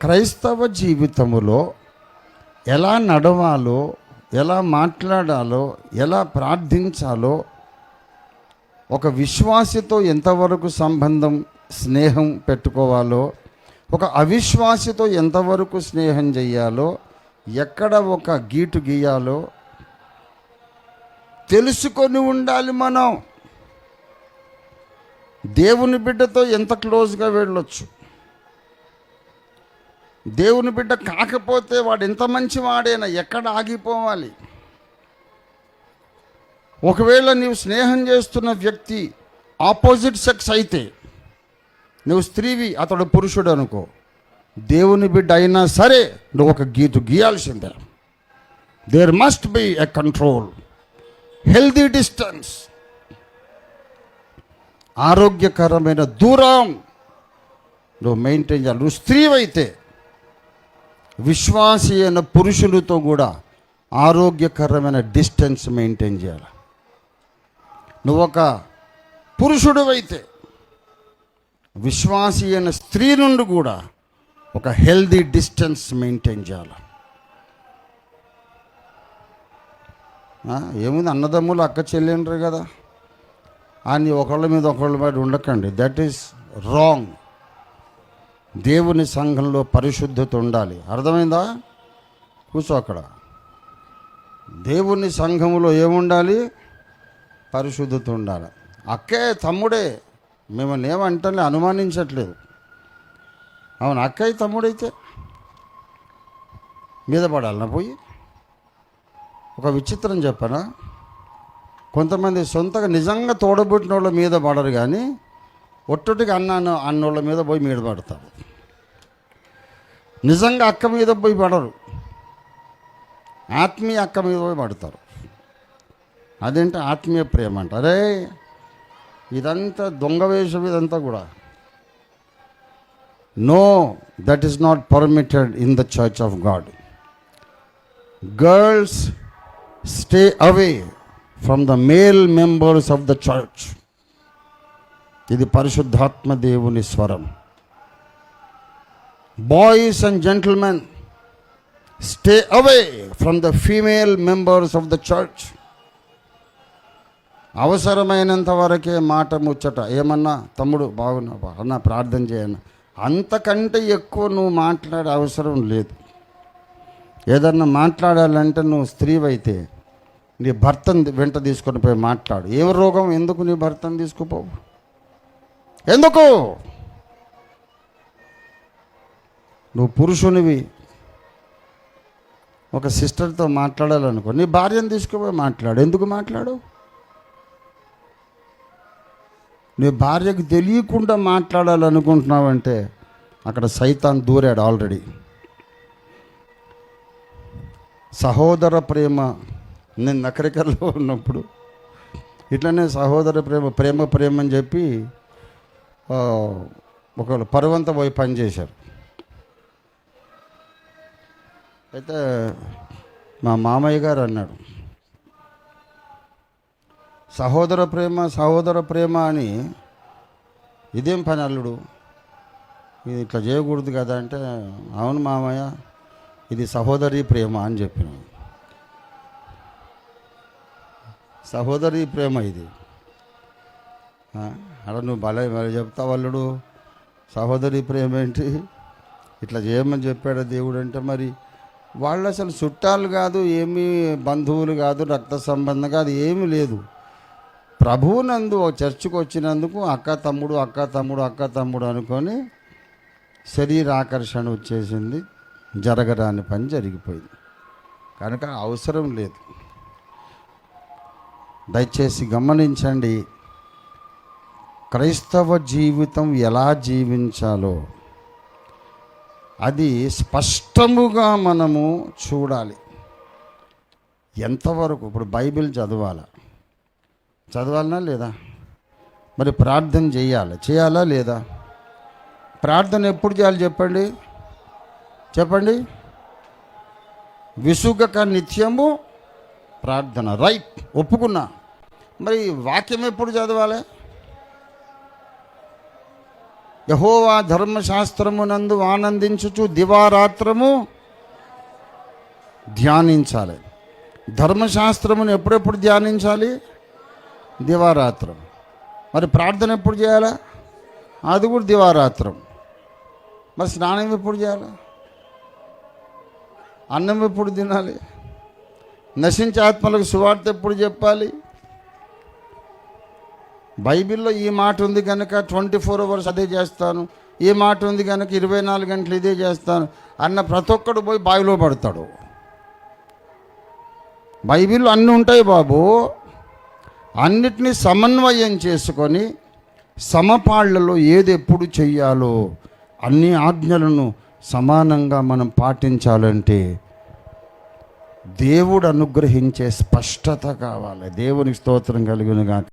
క్రైస్తవ జీవితములో ఎలా నడవాలో ఎలా మాట్లాడాలో ఎలా ప్రార్థించాలో ఒక విశ్వాసితో ఎంతవరకు సంబంధం స్నేహం పెట్టుకోవాలో ఒక అవిశ్వాసితో ఎంతవరకు స్నేహం చేయాలో ఎక్కడ ఒక గీటు గీయాలో తెలుసుకొని ఉండాలి మనం. దేవుని బిడ్డతో ఎంత క్లోజ్గా వెళ్ళొచ్చు? దేవుని బిడ్డ కాకపోతే వాడు ఎంత మంచి వాడైనా ఎక్కడ ఆగిపోవాలి? ఒకవేళ నీవు స్నేహం చేస్తున్న వ్యక్తి ఆపోజిట్ సెక్స్ అయితే నువ్వు స్త్రీవి అతడు పురుషుడు అనుకో. దేవుని బిడ్డ అయినా సరే నువ్వు ఒక గీతు గీయాల్సిందే. There must be a control healthy distance ఆరోగ్యకరమైన దూరం నువ్వు మెయింటైన్ చేయాలి. నువ్వు స్త్రీవైతే విశ్వాసి అయిన పురుషులతో కూడా ఆరోగ్యకరమైన డిస్టెన్స్ మెయింటైన్ చేయాలి. నువ్వు ఒక పురుషుడు అయితే విశ్వాసి అయిన స్త్రీ నుండి కూడా ఒక హెల్దీ డిస్టెన్స్ మెయింటైన్ చేయాలి. ఏముంది అన్నదమ్ములు అక్క చెల్లెండ్రు కదా. అని ఒకళ్ళ మీద ఒకళ్ళ మీద ఉండకండి. దట్ ఈస్ రాంగ్ దేవుని సంఘంలో పరిశుద్ధత ఉండాలి. అర్థమైందా? కూర్చో అక్కడ. దేవుని సంఘములో ఏముండాలి? పరిశుద్ధత ఉండాలి. అక్కే తమ్ముడే మిమ్మల్ని ఏమంటే అనుమానించట్లేదు. అవును అక్కయ్య తమ్ముడైతే మీద పడాలనా పోయి. ఒక విచిత్రం చెప్పనా? కొంతమంది సొంతగా నిజంగా తోడబుట్టిన వాళ్ళ మీద పడరు కానీ ఒట్టుటికి అన్నాను అన్నోళ్ళ మీద పోయి మీద పడతారు. నిజంగా అక్క మీద పోయి పడరు. ఆత్మీయ అక్క మీద పోయి పడతారు. అదేంటి ఆత్మీయ ప్రేమ అంట. అరే ఇదంతా దొంగ వేషం ఇదంతా కూడా. No that is not permitted in the church of God. Girls stay away from the male members of the church. ఇది పరిశుద్ధాత్మ దేవుని స్వరం. Boys and gentlemen stay away from the female members of the church అవసరమైనంత వరకే మాట ముచ్చట. ఏమన్నా? తమ్ముడు బాగున్నా అన్న ప్రార్థన చేయను అంతకంటే ఎక్కువ నువ్వు మాట్లాడే అవసరం లేదు. ఏదన్నా మాట్లాడాలంటే నువ్వు స్త్రీవైతే నీ భర్తను వెంట తీసుకొని పోయి మాట్లాడు. ఏ రోగం? ఎందుకు నీ భర్తను తీసుకుపోవు? ఎందుకు? నువ్వు పురుషునివి. ఒక సిస్టర్తో మాట్లాడాలనుకో. నీ భార్యను తీసుకుపోయి మాట్లాడు. ఎందుకు మాట్లాడు నీ భార్యకు తెలియకుండా మాట్లాడాలనుకుంటున్నావంటే అక్కడ సైతాన్ దూరాడు ఆల్రెడీ. సహోదర ప్రేమ నేను నకరికల్లో ఉన్నప్పుడు ఇట్లనే సహోదర ప్రేమ ప్రేమ ప్రేమ అని చెప్పి ఆ, ఒకళ్ళు పరువంత పోయి పనిచేశారు అయితే మా మామయ్య గారు అన్నాడు. సహోదర ప్రేమ సహోదర ప్రేమ అని ఇదేం పని అల్లుడు? ఇది ఇట్లా చేయకూడదు కదా అంటే అవును మామయ్య ఇది సహోదరి ప్రేమ అని చెప్పిన. సహోదరి ప్రేమ ఇది. అక్కడ నువ్వు భలే భలే చెప్తావు అల్లుడు. సహోదరి ప్రేమ ఏంటి? ఇట్లా చేయమని చెప్పాడు దేవుడు అంటే మరి వాళ్ళు అసలు చుట్టాలు కాదు ఏమీ బంధువులు కాదు రక్త సంబంధం కాదు ఏమీ లేదు. ప్రభువునందు ఒక చర్చికి వచ్చినందుకు అక్క తమ్ముడు అక్క తమ్ముడు అక్క తమ్ముడు అనుకొని శరీర ఆకర్షణ వచ్చేసింది జరగరాని పని జరిగిపోయింది. కనుక అవసరం లేదు. దయచేసి గమనించండి క్రైస్తవ జీవితం ఎలా జీవించాలో. అది స్పష్టముగా మనము చూడాలి. ఎంతవరకు? ఇప్పుడు బైబిల్ చదవాలా? చదవాలనా లేదా? మరి ప్రార్థన చేయాలి? చేయాలా లేదా? ప్రార్థన ఎప్పుడు చేయాలి చెప్పండి? చెప్పండి. విసుగక నిత్యము ప్రార్థన. రైట్ ఒప్పుకున్నా. మరి వాక్యం ఎప్పుడు చదవాలి? యహోవా ధర్మశాస్త్రమునందు ఆనందించుచు దివారాత్రము ధ్యానించాలి. ధర్మశాస్త్రమును ఎప్పుడెప్పుడు ధ్యానించాలి? దివారాత్రం. మరి ప్రార్థన ఎప్పుడు చేయాలా? అది కూడా దివారాత్రం. మరి స్నానం ఎప్పుడు చేయాలి? అన్నం ఎప్పుడు తినాలి? నశించే ఆత్మలకు సువార్త ఎప్పుడు చెప్పాలి? బైబిల్లో ఈ మాట ఉంది కనుక ట్వంటీ ఫోర్ అవర్స్ అదే చేస్తాను. ఈ మాట ఉంది కనుక ఇరవై నాలుగు గంటలు ఇదే చేస్తాను. అన్న ప్రతి ఒక్కడు పోయి బావిలో పడతాడు. బైబిల్లో అన్నీ ఉంటాయి బాబు. అన్నిటినీ సమన్వయం చేసుకొని సమపాళ్ళలో ఏది ఎప్పుడు చెయ్యాలో అన్ని ఆజ్ఞలను సమానంగా మనం పాటించాలంటే దేవుడు అనుగ్రహించే స్పష్టత కావాలి. దేవునికి స్తోత్రం కలిగినగా